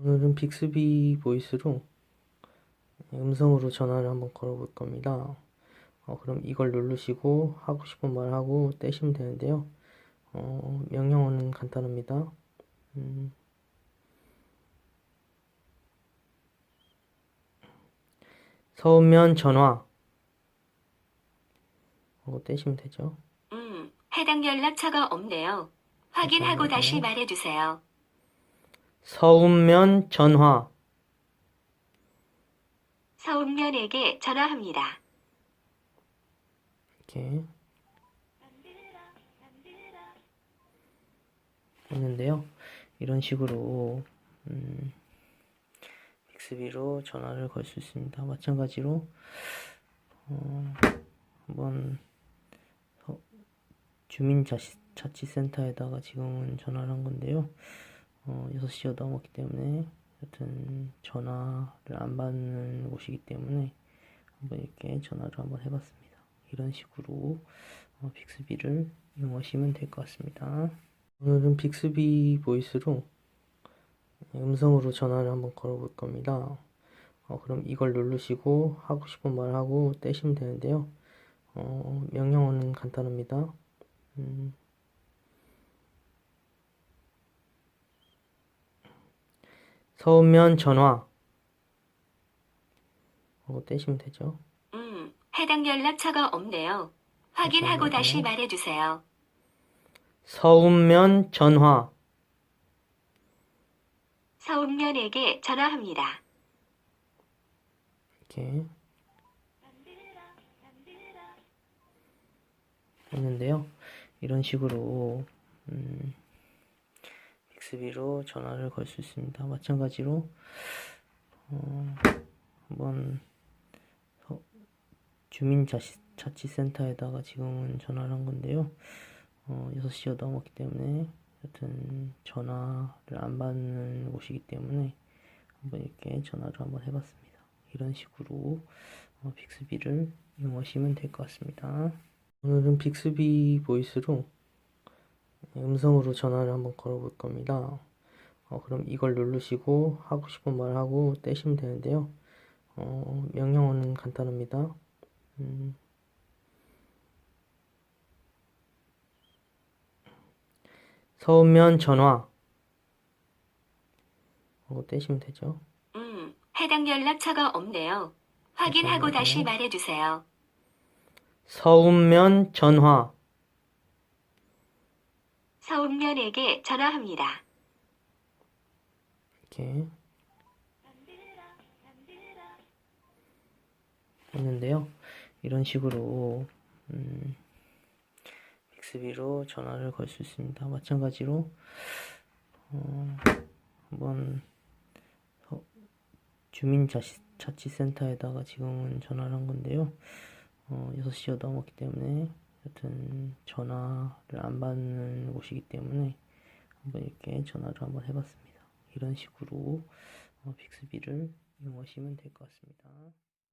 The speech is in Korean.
오늘은 빅스비 보이스로 음성으로 전화를 한번 걸어볼 겁니다. 어, 그럼 이걸 누르시고 하고 싶은 말 하고 떼시면 되는데요. 어, 명령어는 간단합니다. 음, 서면 전화 하고 떼시면 되죠. 음, 해당 연락처가 없네요. 확인하고 다시 말해주세요. 서운면 전화 서운면에게 전화합니다. 이렇게 했는데요. 이런 식으로 음, 빅스비로 전화를 걸 수 있습니다. 마찬가지로 어, 한번 서- 주민자치센터에다가 지금은 전화를 한 건데요. 어, 6시가 넘었기 때문에 여튼 전화를 안 받는 곳이기 때문에 한번 이렇게 전화를 한번 해봤습니다. 이런 식으로 어, 빅스비를 이용하시면 될 것 같습니다. 오늘은 빅스비 보이스로 음성으로 전화를 한번 걸어볼 겁니다. 어, 그럼 이걸 누르시고 하고 싶은 말 하고 떼시면 되는데요. 어, 명령어는 간단합니다. 음, 서면 전화 하고 떼시면 되죠. 음, 해당 연락처가 없네요. 확인하고 다시 말해주세요. 서운면 전화 서운면에게 전화합니다. 이렇게 했는데요. 이런 식으로 음, 빅스비로 전화를 걸 수 있습니다. 마찬가지로 어, 한번 서- 주민자치센터에다가 지금은 전화를 한 건데요. 어, 6시가 넘었기 때문에 여튼 전화를 안 받는 곳이기 때문에 한번 이렇게 전화를 한번 해봤습니다. 이런 식으로 어, 빅스비를 이용하시면 될 것 같습니다. 오늘은 빅스비 보이스로 음성으로 전화를 한번 걸어볼 겁니다. 어, 그럼 이걸 누르시고 하고 싶은 말 하고 떼시면 되는데요. 어, 명령어는 간단합니다. 음, 서면 전화 하고 떼시면 되죠. 음, 해당 연락처가 없네요. 확인하고 다시 말해주세요. 서운면 전화 서운면에게 전화합니다. 이렇게 했는데요. 이런 식으로 음, 빅스비로 전화를 걸 수 있습니다. 마찬가지로 어, 한번 서- 주민자치센터에다가 지금은 전화를 한 건데요. 어, 6시가 넘었기 때문에 여튼 전화를 안 받는 곳이기 때문에 한번 이렇게 전화를 한번 해봤습니다. 이런 식으로 어, 빅스비를 이용하시면 될 것 같습니다.